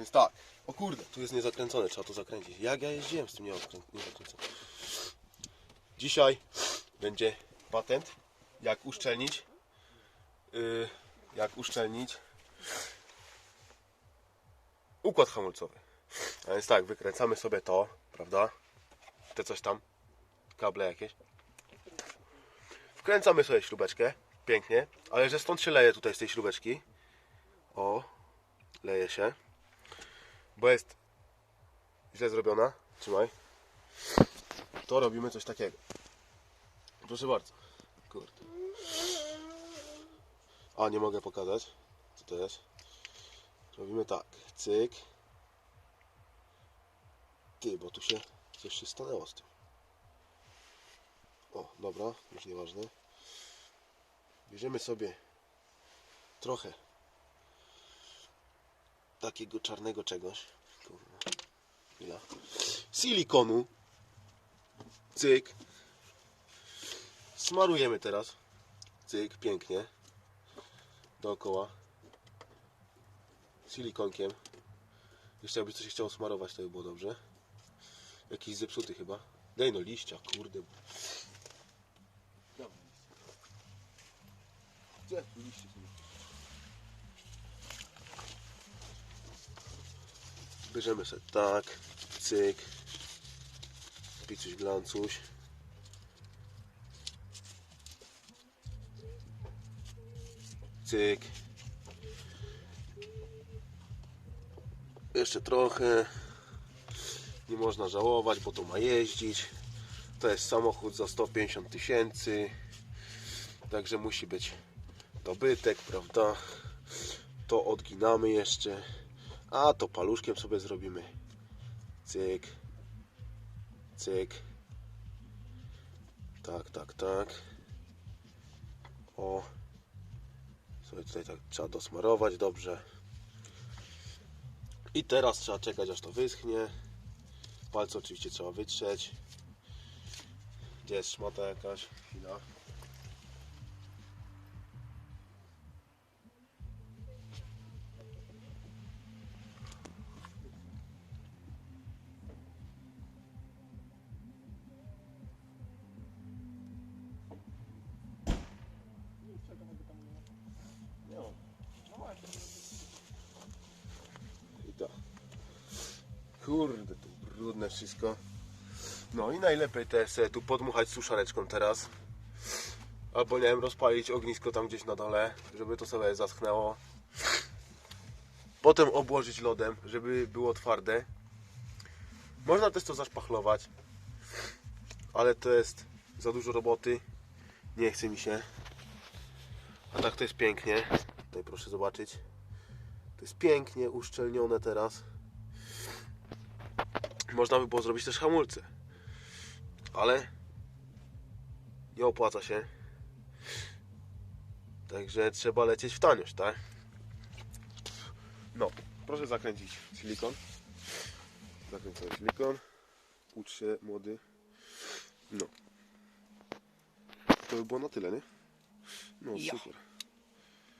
Więc tak. O kurde, tu jest niezakręcone, trzeba to zakręcić. Jak ja jeździłem z tym niezakrę- niezakręconym? Dzisiaj będzie patent, jak uszczelnić, yy, jak uszczelnić układ hamulcowy. A więc tak, wykręcamy sobie to, prawda? Te coś tam, kable jakieś. Wkręcamy sobie śrubeczkę, pięknie, ale że stąd się leje tutaj z tej śrubeczki. O, leje się, bo jest źle zrobiona. Trzymaj. To robimy coś takiego. Proszę bardzo. Kurde. A, nie mogę pokazać, co to jest. Robimy tak, cyk. Ty, bo tu się coś się stanęło z tym. O, dobra, już nieważne. Bierzemy sobie trochę takiego czarnego czegoś. Chwila. Silikonu. Cyk. Smarujemy teraz. Cyk, pięknie. Dookoła. Silikonkiem. Jeszcze jakby coś chciało smarować, to by było dobrze. Jakiś zepsuty chyba. Daj no liścia, kurde. Gdzie liście są? Bierzemy sobie tak, cyk, picuś glancuś. Cyk. Jeszcze trochę. Nie można żałować, bo to ma jeździć. To jest samochód za 150 tysięcy. Także musi być dobytek, prawda? To odginamy jeszcze. A to paluszkiem sobie zrobimy. Cyk. Cyk. Tak, tak, tak. O. Sobie tutaj tak trzeba dosmarować dobrze. I teraz trzeba czekać aż to wyschnie. Palce oczywiście trzeba wytrzeć. Gdzie jest szmata jakaś? Chwila. I to. Kurde, tu brudne wszystko. No i najlepiej też sobie tu podmuchać suszareczką teraz. Albo nie wiem, rozpalić ognisko tam gdzieś na dole, żeby to sobie zaschnęło. Potem obłożyć lodem, żeby było twarde. Można też to zaszpachlować, ale to jest za dużo roboty. Nie chce mi się. A tak to jest pięknie. Tutaj proszę zobaczyć. To jest pięknie uszczelnione teraz. Można by było zrobić też hamulce. Ale nie opłaca się. Także trzeba lecieć w taniość, tak? No, proszę zakręcić silikon. Zakręcamy silikon. Ucz się, młody. No. To by było na tyle, nie? No, Ja. super.